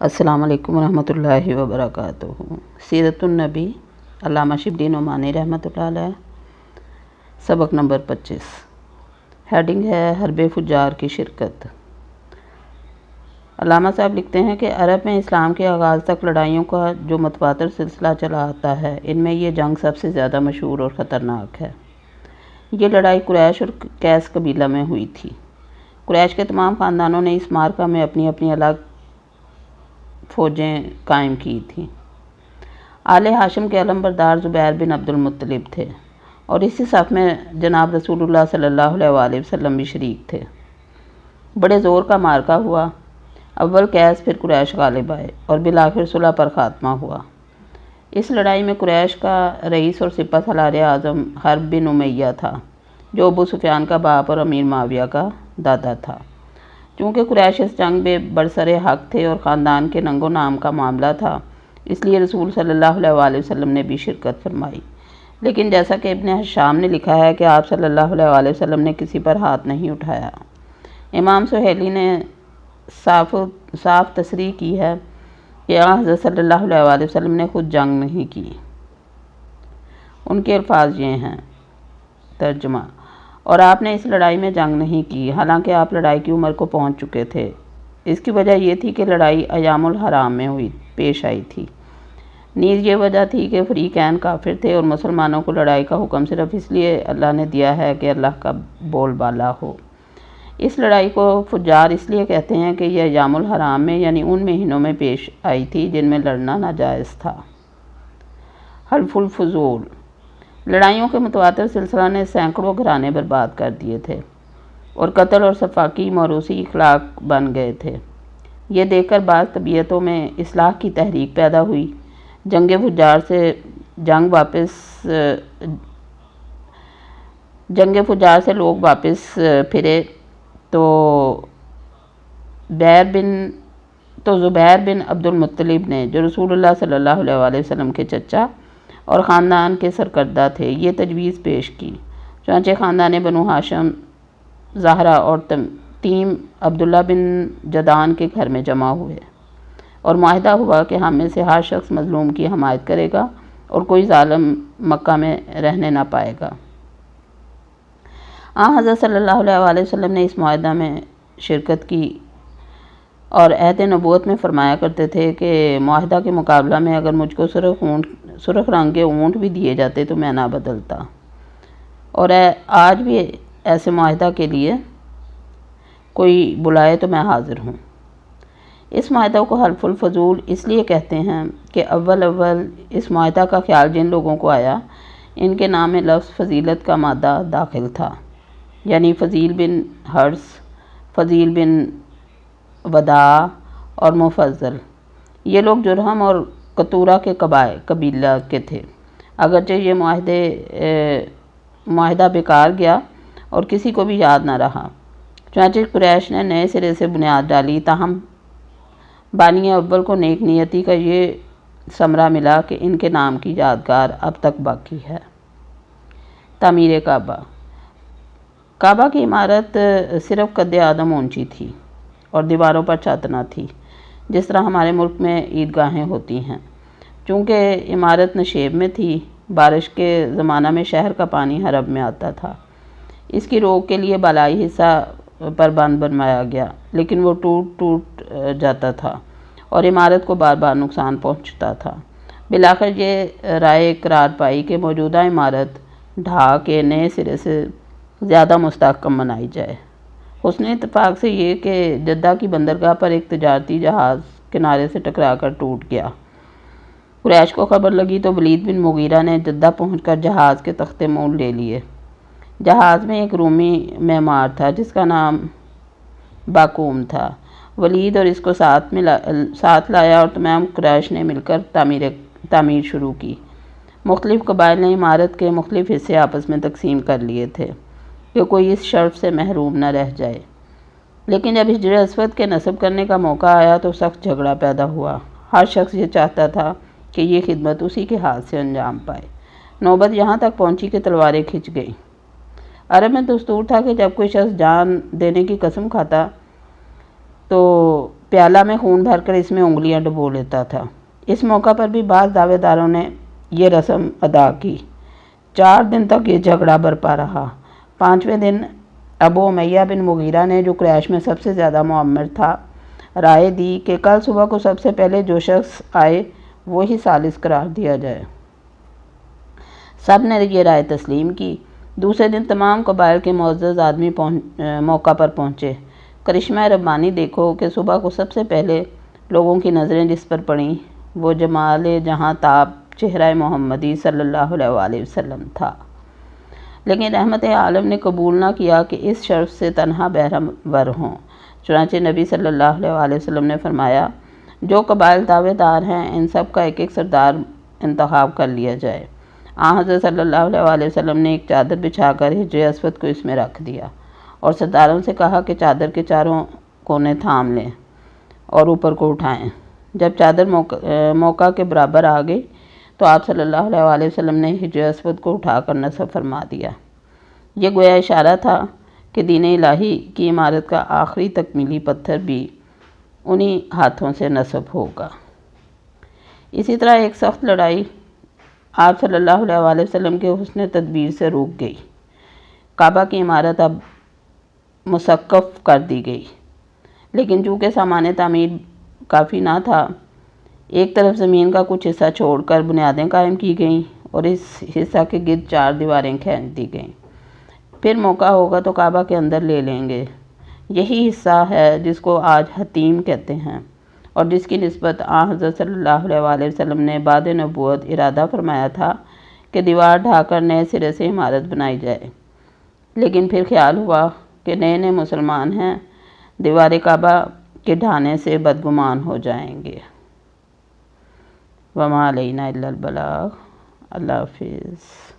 السلام علیکم ورحمۃ اللہ وبرکاتہ۔ سیرت النبی، علامہ شبلی نعمانی رحمۃ اللہ علیہ، سبق نمبر پچیس۔ ہیڈنگ ہے حرب فجار کی شرکت۔ علامہ صاحب لکھتے ہیں کہ عرب میں اسلام کے آغاز تک لڑائیوں کا جو متواتر سلسلہ چلا آتا ہے، ان میں یہ جنگ سب سے زیادہ مشہور اور خطرناک ہے۔ یہ لڑائی قریش اور کیس قبیلہ میں ہوئی تھی۔ قریش کے تمام خاندانوں نے اس مارکہ میں اپنی اپنی الگ فوجیں قائم کی تھیں۔ آل ہاشم کے علم بردار زبیر بن عبد المطلب تھے اور اسی صف میں جناب رسول اللہ صلی اللہ علیہ وآلہ وسلم بھی شریک تھے۔ بڑے زور کا مارکہ ہوا۔ اول کیس پھر قریش غالب آئے اور بالآخر صلح پر خاتمہ ہوا۔ اس لڑائی میں قریش کا رئیس اور سپہ سالار اعظم حرب بن امیہ تھا، جو ابو سفیان کا باپ اور امیر معاویہ کا دادا تھا۔ چونکہ قریش اس جنگ میں برسر حق تھے اور خاندان کے ننگ و نام کا معاملہ تھا، اس لیے رسول صلی اللہ علیہ وآلہ وسلم نے بھی شرکت فرمائی۔ لیکن جیسا کہ ابن حشام نے لکھا ہے کہ آپ صلی اللہ علیہ وآلہ وسلم نے کسی پر ہاتھ نہیں اٹھایا۔ امام سہیلی نے صاف صاف تصریح کی ہے کہ حضرت صلی اللہ علیہ وآلہ وسلم نے خود جنگ نہیں کی۔ ان کے الفاظ یہ ہیں۔ ترجمہ اور آپ نے اس لڑائی میں جنگ نہیں کی، حالانکہ آپ لڑائی کی عمر کو پہنچ چکے تھے۔ اس کی وجہ یہ تھی کہ لڑائی ایام الحرام میں ہوئی، پیش آئی تھی۔ نیز یہ وجہ تھی کہ فریقین کافر تھے اور مسلمانوں کو لڑائی کا حکم صرف اس لیے اللہ نے دیا ہے کہ اللہ کا بول بالا ہو۔ اس لڑائی کو فجار اس لیے کہتے ہیں کہ یہ ایام الحرام میں یعنی ان مہینوں میں پیش آئی تھی جن میں لڑنا ناجائز تھا۔ حلف الفضول لڑائیوں کے متواتر سلسلہ نے سینکڑوں گھرانے برباد کر دیے تھے اور قتل اور صفاقی موروثی اخلاق بن گئے تھے۔ یہ دیکھ کر بعض طبیعتوں میں اصلاح کی تحریک پیدا ہوئی۔ جنگ فجار سے جنگ واپس، جنگ فجار سے لوگ واپس پھرے تو بیر بن، تو زبیر بن عبد المطلب نے، جو رسول اللہ صلی اللہ علیہ وآلہ وسلم کے چچا اور خاندان کے سرکردہ تھے۔ یہ تجویز پیش کی۔ چانچہ خاندان بنو ہاشم زہرہ اور تیم عبداللہ بن جدان کے گھر میں جمع ہوئے۔ اور معاہدہ ہوا کہ ہم میں سے ہر شخص مظلوم کی حمایت کرے گا اور کوئی ظالم مکہ میں رہنے نہ پائے گا۔ آن حضرت صلی اللہ علیہ وآلہ وسلم نے اس معاہدہ میں شرکت کی اور عہد نبوت میں فرمایا کرتے تھے کہ معاہدہ کے مقابلہ میں اگر مجھ کو سرخ اونٹ سرخ رنگ کے اونٹ بھی دیے جاتے تو میں نہ بدلتا۔ اور آج بھی ایسے معاہدہ کے لیے کوئی بلائے تو میں حاضر ہوں۔ اس معاہدہ کو حلف الفضول اس لیے کہتے ہیں کہ اول اول اس معاہدہ کا خیال جن لوگوں کو آیا، ان کے نام میں لفظ فضیلت کا مادہ داخل تھا۔ یعنی فضیل بن حرس فضیل بن ودا اور مفضل۔ یہ لوگ جرہم اور قطورہ کے قبائل، قبیلہ کے تھے۔ اگرچہ یہ معاہدے معاہدہ بیکار گیا اور کسی کو بھی یاد نہ رہا۔ چنانچہ قریش نے نئے سرے سے بنیاد ڈالی۔ تاہم، بانی اول کو نیک نیتی کا یہ ثمرہ ملا کہ ان کے نام کی یادگار اب تک باقی ہے۔ تعمیر کعبہ۔ کعبہ کی عمارت صرف قد آدم اونچی تھی اور دیواروں پر چھت نہ تھی۔ جس طرح ہمارے ملک میں عیدگاہیں ہوتی ہیں۔ چونکہ عمارت نشیب میں تھی، بارش کے زمانہ میں شہر کا پانی حرب میں آتا تھا۔ اس کی روک کے لیے بالائی حصہ پر بند بنوایا گیا، لیکن وہ ٹوٹ ٹوٹ جاتا تھا اور عمارت کو بار بار نقصان پہنچتا تھا۔ بلاخر یہ رائے قرار پائی کہ موجودہ عمارت ڈھا کے نئے سرے سے زیادہ مستحکم بنائی جائے۔ حسن اتفاق سے یہ کہ جدہ کی بندرگاہ پر ایک تجارتی جہاز کنارے سے ٹکرا کر ٹوٹ گیا۔ قریش کو خبر لگی تو ولید بن مغیرہ نے جدہ پہنچ کر جہاز کے تختے مول لے لیے۔ جہاز میں ایک رومی معمار تھا جس کا نام باقوم تھا۔ ولید اور اس کو ساتھ میں ساتھ لایا اور تمام قریش نے مل کر تعمیر تعمیر شروع کی۔ مختلف قبائل نے عمارت کے مختلف حصے آپس میں تقسیم کر لیے تھے۔ کہ کوئی اس شرف سے محروم نہ رہ جائے۔ لیکن جب ہجر اسود کے نصب کرنے کا موقع آیا تو سخت جھگڑا پیدا ہوا۔ ہر شخص یہ چاہتا تھا کہ یہ خدمت اسی کے ہاتھ سے انجام پائے۔ نوبت یہاں تک پہنچی کہ تلواریں کھنچ گئیں۔ عرب میں دستور تھا کہ جب کوئی شخص جان دینے کی قسم کھاتا تو پیالہ میں خون بھر کر اس میں انگلیاں ڈبو لیتا تھا۔ اس موقع پر بھی بعض دعوے داروں نے یہ رسم ادا کی۔ چار دن تک یہ جھگڑا برپا رہا۔ پانچویں دن ابو امیہ بن مغیرہ نے جو قریش میں سب سے زیادہ معمر تھا، رائے دی کہ کل صبح کو سب سے پہلے جو شخص آئے وہی سالس قرار دیا جائے۔ سب نے یہ رائے تسلیم کی۔ دوسرے دن تمام قبائل کے معزز آدمی موقع پر پہنچے۔ کرشمہ ربانی دیکھو کہ صبح کو سب سے پہلے لوگوں کی نظریں جس پر پڑیں، وہ جمال جہاں تاب چہرہ محمدی صلی اللہ علیہ وسلم تھا۔ لیکن رحمت عالم نے قبول نہ کیا کہ اس شرف سے تنہا بہرم ور ہوں۔ چنانچہ نبی صلی اللہ علیہ وسلم نے فرمایا، جو قبائل دعوے دار ہیں، ان سب کا ایک ایک سردار انتخاب کر لیا جائے۔ آن حضرت صلی اللہ علیہ وسلم نے ایک چادر بچھا کر ہجر اسود کو اس میں رکھ دیا اور سرداروں سے کہا کہ چادر کے چاروں کونے تھام لیں اور اوپر کو اٹھائیں۔ جب چادر موقع کے برابر آ گئی تو آپ صلی اللہ علیہ وسلم نے ہجر اسود کو اٹھا کر نصب فرما دیا۔ یہ گویا اشارہ تھا کہ دین الہی کی عمارت کا آخری تکمیلی پتھر بھی انہی ہاتھوں سے نصب ہوگا۔ اسی طرح ایک سخت لڑائی آپ صلی اللہ علیہ وسلم کے حسن تدبیر سے روک گئی۔ کعبہ کی عمارت اب مسقف کر دی گئی، لیکن چونکہ سامان تعمیر کافی نہ تھا ایک طرف زمین کا کچھ حصہ چھوڑ کر بنیادیں قائم کی گئیں اور اس حصہ کے گرد چار دیواریں کھینچ دی گئیں۔ پھر موقع ہوگا تو کعبہ کے اندر لے لیں گے۔ یہی حصہ ہے جس کو آج حتیم کہتے ہیں اور جس کی نسبت آ حضرت صلی اللہ علیہ وسلم نے بعد نبوت ارادہ فرمایا تھا کہ دیوار ڈھا کر نئے سرے سے عمارت بنائی جائے۔ لیکن پھر خیال ہوا کہ نئے نئے مسلمان ہیں، دیوار کعبہ کے ڈھانے سے بدگمان ہو جائیں گے۔ وما علينا إلا البلاغ. الله حافظ.